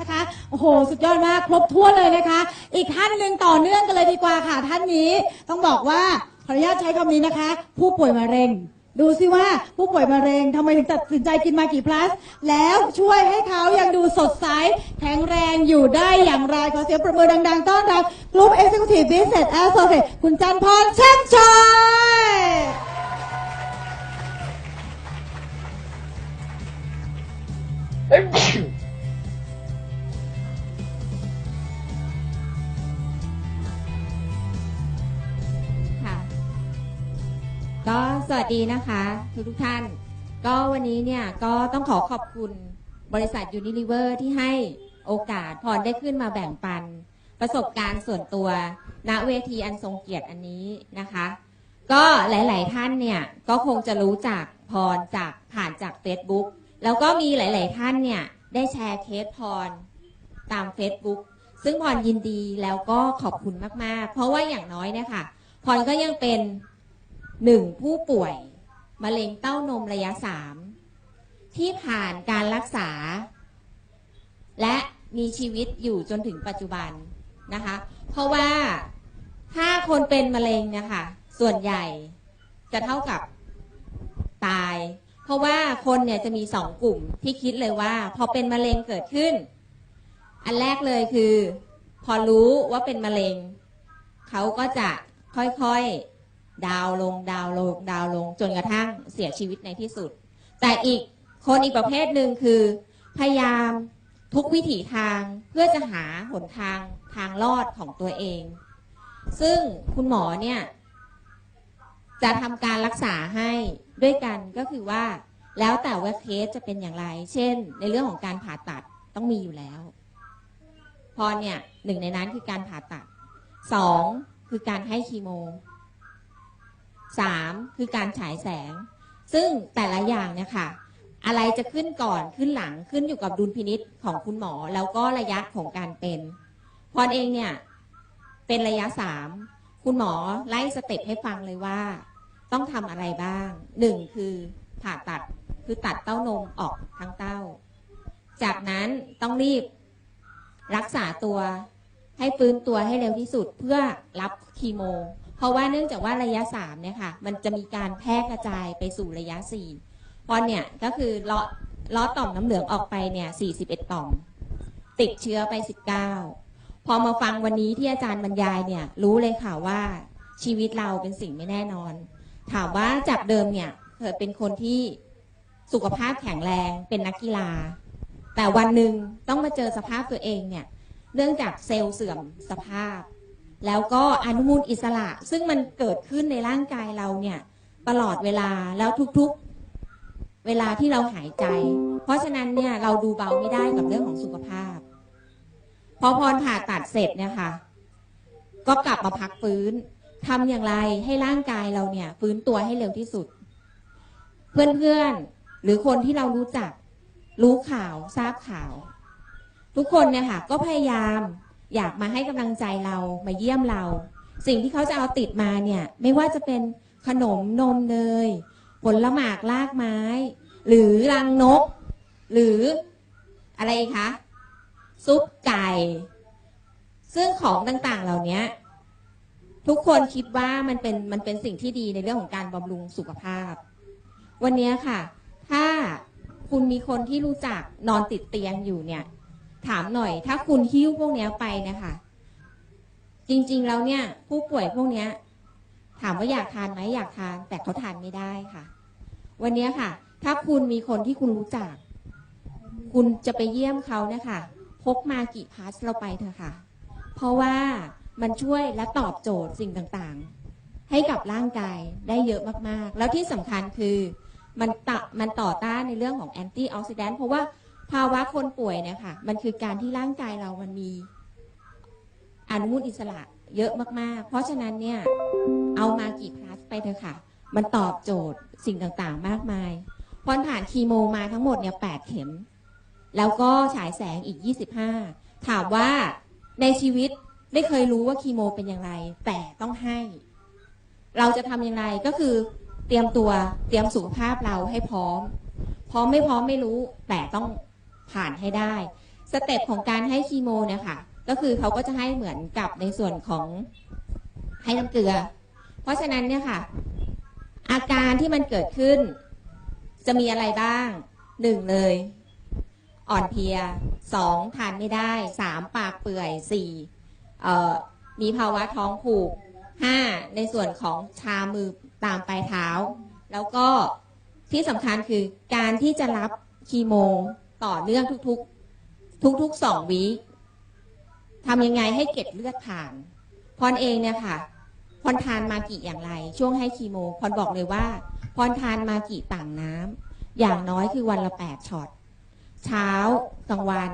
นะคะ โอ้โห สุดยอดมาก ครบถ้วนเลยนะคะ อีกท่านหนึ่งต่อเนื่องกันเลยดีกว่าค่ะ ท่านนี้ต้องบอกว่าขออนุญาตใช้คำนี้นะคะ ผู้ป่วยมะเร็ง ดูสิว่าผู้ป่วยมะเร็งทำไมถึงตัดสินใจกินมากี่พลัส แล้วช่วยให้เขายังดูสดใส แข็งแรงอยู่ได้อย่างไร ขอเสียงประมือดังๆ ต้อนรับกลุ่ม Executive Business Associate คุณจันพรเช่นชัย สวัสดีนะคะทุกทุกท่าน ก็วันนี้เนี่ยก็ต้องขอขอบคุณบริษัท Unilever ที่ให้โอกาสพรได้ขึ้นมาแบ่งปัน ประสบการณ์ส่วนตัว ณเวทีอันทรงเกียรติอันนี้นะคะ ก็หลาย ๆ ท่านเนี่ยก็คงจะรู้จักพรจากผ่านจาก Facebook แล้วก็มีหลาย ๆ ท่านเนี่ยได้แชร์เคสพรตาม Facebook ซึ่งพรยินดีแล้วก็ขอบคุณมาก ๆ เพราะว่าอย่างน้อยเนี่ยค่ะพรก็ยังเป็น หนึ่งผู้ป่วย มะเร็งเต้านมระยะสามที่ผ่านการรักษา และมีชีวิตอยู่จนถึงปัจจุบันนะคะ เพราะว่าถ้าคนเป็นมะเร็งเนะคะส่วนใหญ่จะเท่ากับตาย เพราะว่าคนเนี่ยจะมีสองกลุ่มที่คิดเลยว่า พอเป็นมะเร็งเกิดขึ้น อันแรกเลยคือ พอรู้ว่าเป็นมะเร็ง เขาก็จะค่อยๆ ดาวลงดาวลงดาวลง จนกระทั่งเสียชีวิตในที่สุด แต่อีกคนอีกประเภทหนึ่งคือ พยายามทุกวิถีทางเพื่อจะหาหนทางทางรอดของตัวเอง ซึ่งคุณหมอเนี่ย จะทำการรักษาให้ด้วยกันก็คือว่า แล้วแต่ว่าเคสจะเป็นอย่างไร เช่น ในเรื่องของการผ่าตัดต้องมีอยู่แล้ว พอเนี่ยหนึ่งในนั้นคือการผ่าตัดสองคือการให้คีโม สามคือการฉายแสง ซึ่งแต่ละอย่างเนี่ยค่ะ อะไรจะขึ้นก่อนขึ้นหลังขึ้นอยู่กับดุลพินิษของคุณหมอ แล้วก็ระยะของการเป็น พรเองเนี่ย เป็นระยะสามคุณหมอไล่สเต็ปให้ฟังเลยว่า ต้องทำอะไรบ้างหนึ่งคือผ่าตัดคือตัดเต้านมออกทั้งเต้า จากนั้นต้องรีบรักษาตัวให้ฟื้นตัวให้เร็วที่สุดเพื่อรับคีโม เพราะว่าเนื่องจากว่าระยะสามเนี่ยค่ะมันจะมีการแพร่กระจายไปสู่ระยะสี่พอเนี่ยก็คือเลาะเลาะต่อมน้ำเหลืองออกไปเนี่ย41 ต่อม ติดเชื้อไป 19 พอมาฟังวันนี้ที่อาจารย์บรรยายเนี่ยรู้เลยค่ะว่าชีวิตเราเป็นสิ่งไม่แน่นอน ถามว่าจากเดิมเนี่ยเคยเป็นคนที่สุขภาพแข็งแรงเป็นนักกีฬา แต่วันหนึ่งต้องมาเจอสภาพตัวเองเนี่ยเนื่องจากเซลล์เสื่อมสภาพ แล้วก็อนุมูลอิสระ ซึ่งมันเกิดขึ้นในร่างกายเราเนี่ยตลอดเวลาแล้วทุกๆ เวลาที่เราหายใจ เพราะฉะนั้นเนี่ยเราดูเบาไม่ได้กับเรื่องของสุขภาพ พอพรผ่าตัดเสร็จเนี่ยค่ะ ก็กลับมาพักฟื้นทำอย่างไรให้ร่างกายเราเนี่ย ฟื้นตัวให้เร็วที่สุด เพื่อนๆหรือคนที่เรารู้จัก รู้ข่าวทราบข่าว ทุกคนเนี่ยค่ะ ก็พยายาม อยากมาให้กำลังใจเรามาเยี่ยมเรา สิ่งที่เขาจะเอาติดมาเนี่ย ไม่ว่าจะเป็นขนมนมเนยผลหมากลากไม้ หรือรังนก หรืออะไรคะซุปไก่ ซึ่งของต่างๆ เหล่านี้ทุกคนคิดว่ามันเป็นมันเป็นสิ่งที่ดีในเรื่องของการบำรุงสุขภาพ วันนี้ค่ะ ถ้าคุณมีคนที่รู้จักนอนติดเตียงอยู่เนี่ย ถามหน่อย ถ้าคุณหิ้วพวกเนี้ยไปนะคะ จริงๆแล้วเนี่ย ผู้ป่วยพวกเนี้ย ถามว่าอยากทานไหมอยากทาน แต่เขาทานไม่ได้ค่ะ วันนี้ค่ะ ถ้าคุณมีคนที่คุณรู้จัก คุณจะไปเยี่ยมเขาเนี่ยค่ะพกมากี่พาสเราไปเถอะค่ะ เพราะว่ามันช่วยและตอบโจทย์สิ่งต่างๆ ให้กับร่างกายได้เยอะมากๆ แล้วที่สำคัญคือมันตะมันต่อต้านในเรื่องของแอนตี้ออกซิแดนต์เพราะว่า ภาวะคนป่วยเนี่ยค่ะมันคือการที่ร่างกายเรามันมีอนุมูลอิสระเยอะมากๆ เพราะฉะนั้นเนี่ยเอามากี่พลัสไปเถอะค่ะ มันตอบโจทย์สิ่งต่างๆ มากมายพรผ่านคีโมมาทั้งหมดเนี่ยแปดเข็ม แล้วก็ฉายแสงอีก 25 ถามว่าในชีวิตไม่เคยรู้ว่าคีโมเป็นอย่างไร แต่ต้องให้ เราจะทำอย่างไรก็คือเตรียมตัวเตรียมสุขภาพเราให้พร้อม พร้อมไม่พร้อมไม่รู้แต่ต้อง ผ่านให้ได้ สเต็ปของการให้คีโมเนี่ยค่ะ ก็คือเขาก็จะให้เหมือนกับในส่วนของให้น้ำเกลือ เพราะฉะนั้นเนี่ยค่ะ อาการที่มันเกิดขึ้น จะมีอะไรบ้างหนึ่งเลย อ่อนเพลียสองทานไม่ได้สามปากเปื่อยสี่มีภาวะท้องผูกห้าในส่วนของชามือตามปลายเท้า แล้วก็ที่สำคัญคือการที่จะรับคีโม ต่อเนื่องทุกๆ ทุกๆสองวีทำยังไงให้เก็ดเลือดผ่านพรเองเนี่ยค่ะพรทานมากี่อย่างไร ช่วงให้คีโมพรบอกเลยว่าพรทานมากี่ต่างน้ำอย่างน้อยคือวันละแปดช็อตเช้ากลางวัน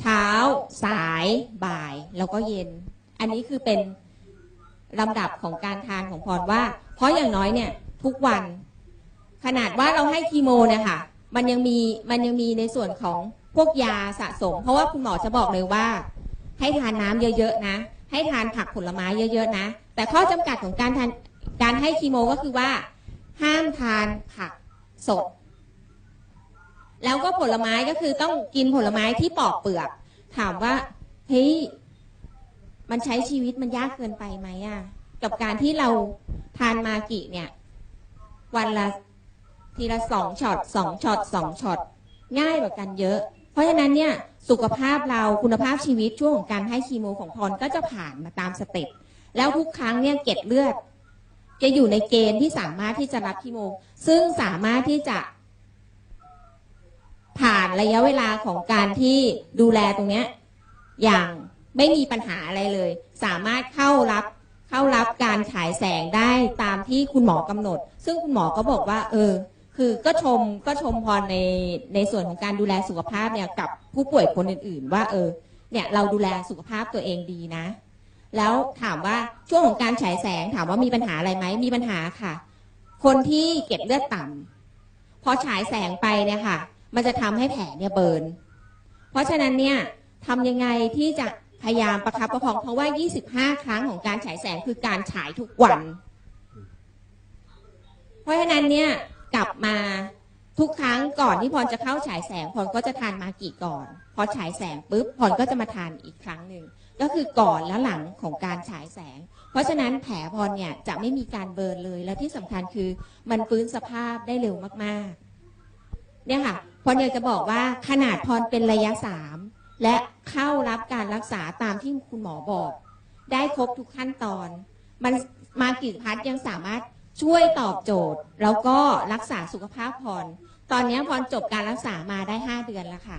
เช้า สายบ่าย แล้วก็เย็น อันนี้คือเป็นลำดับของการทานของพรว่า เพราะอย่างน้อยเนี่ย ทุกวัน ขนาดว่าเราให้คีโมเนี่ยค่ะ มันยังมีมันยังมีในส่วนของพวกยาสะสม เพราะว่าคุณหมอจะบอกเลยว่า ให้ทานน้ำเยอะๆนะ ให้ทานผักผลไม้เยอะ ๆ นะ แต่ข้อจำกัดของการทานการให้คีโมก็คือว่า ห้ามทานผักสด แล้วก็ผลไม้ก็คือต้องกินผลไม้ที่ปอกเปลือก ถามว่าเฮ้ยมันใช้ชีวิตมันยากเกินไปไหมอะกับการที่เราทานมากิเนี่ย วันละ ทีละสองช็อตสองช็อตสองช็อตง่ายกว่ากันเยอะ เพราะฉะนั้นเนี่ยสุขภาพเราคุณภาพชีวิตช่วงของการให้คีโมของพรก็จะผ่านมาตามสเต็ปแล้วทุกครั้งเนี่ยเกล็ดเลือด จะอยู่ในเกณฑ์ที่สามารถที่จะรับคีโม ซึ่งสามารถที่จะ ผ่านระยะเวลาของการที่ดูแลตรงเนี้ยอย่างไม่มีปัญหาอะไรเลย สามารถเข้ารับเข้ารับการฉายแสงได้ตามที่คุณหมอกำหนด ซึ่งคุณหมอก็บอกว่า เออ คือก็ชมก็ชมพรในในส่วนของการดูแลสุขภาพเนี่ยกับผู้ป่วยคนอื่น ๆ ว่าเออเนี่ยเราดูแลสุขภาพตัวเองดีนะ แล้วถามว่าช่วงของการฉายแสงถามว่ามีปัญหาอะไรไหมมีปัญหาค่ะ คนที่เก็ดเลือดต่ำพอฉายแสงไปเนี่ยค่ะ มันจะทำให้แผลเนี่ยเบิร์นเพราะฉะนั้นเนี่ยทำยังไงที่จะพยายามประคับประคองเพราะว่า 25 ครั้งของการฉายแสงคือการฉายทุกวัน เพราะฉะนั้นเนี่ย กลับมาทุกครั้งก่อนที่พรจะเข้าฉายแสงพรก็จะทานมากี่ก่อน พอฉายแสงปุ๊บพรก็จะมาทานอีกครั้งหนึ่งก็คือก่อนและหลังของการฉายแสง เพราะฉะนั้นแผลพรเนี่ยจะไม่มีการเบิร์นเลยและที่สำคัญคือมันฟื้นสภาพได้เร็วมากๆ เนี่ยค่ะพรอยากจะบอกว่าขนาดพรเป็นระยะสามและเข้ารับการรักษาตามที่คุณหมอบอก ได้ครบทุกขั้นตอน มันมากิจพัฒน์ยังสามารถ ช่วยตอบโจทย์ แล้วก็รักษาสุขภาพพร ตอนนี้พรจบการรักษามาได้ 5 เดือนแล้วค่ะ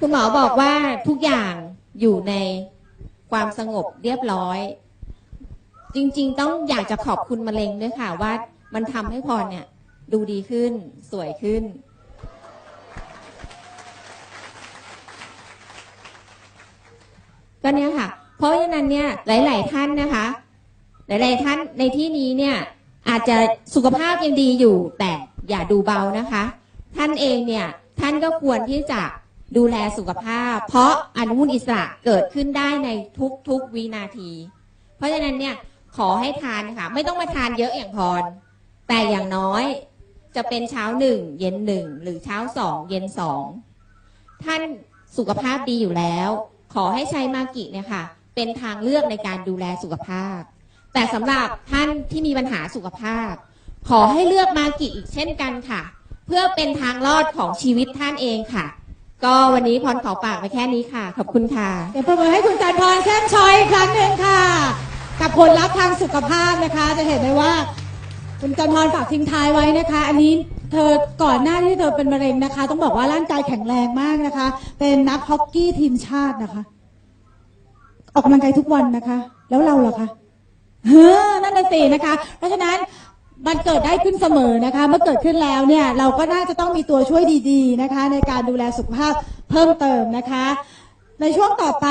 คุณหมอบอกว่าทุกอย่างอยู่ในความสงบเรียบร้อย จริง ๆ ต้องอยากจะขอบคุณมะเร็งด้วยค่ะว่ามันทำให้พรเนี่ยดูดีขึ้นสวยขึ้น ก็เนี่ยค่ะ เพราะฉะนั้นเนี่ยหลาย ๆ ท่านนะคะ หลาย ๆ ท่านในที่นี้เนี่ยอาจจะสุขภาพยังดีอยู่ แต่อย่าดูเบานะคะ ท่านเองเนี่ยท่านก็ควรที่จะดูแลสุขภาพ เพราะอนุมูลอิสระเกิดขึ้นได้ในทุก ๆ วินาที เพราะฉะนั้นเนี่ยขอให้ทานค่ะ ไม่ต้องมาทานเยอะอย่างพร แต่อย่างน้อยจะเป็นเช้าหนึ่งเย็นหนึ่งหรือเช้าสองเย็นสองท่านสุขภาพดีอยู่แล้ว ขอให้ใช้มากิเนี่ยค่ะ เป็นทางเลือกในการดูแลสุขภาพ แต่สำหรับท่านที่มีปัญหาสุขภาพ ขอให้เลือกมากิอีกเช่นกันค่ะ เพื่อเป็นทางรอดของชีวิตท่านเองค่ะ ก็วันนี้พรขอฝากไปแค่นี้ค่ะ ขอบคุณค่ะเดี๋ยวประเมินให้คุณจันทร์แช่มชอยอีกครั้งหนึ่งค่ะ กับผลลัพธ์ทางสุขภาพนะคะ จะเห็นได้ว่าคุณจันทร์ฝากทิ้งท้ายไว้นะคะ อันนี้ เธอก่อนหน้าที่เธอเป็นมะเร็งนะคะ ต้องบอกว่าร่างกายแข็งแรงมากนะคะ เป็นนักฮอกกี้ทีมชาตินะคะ ออกกำลังกายทุกวันนะคะ แล้วเราล่ะคะเฮ้อนั่นน่ะสินะคะ เพราะฉะนั้นมันเกิดได้ขึ้นเสมอนะคะ เมื่อเกิดขึ้นแล้วเนี่ย เราก็น่าจะต้องมีตัวช่วยดี ๆนะคะ ในการดูแลสุขภาพเพิ่มเติมนะคะ ในช่วงต่อไป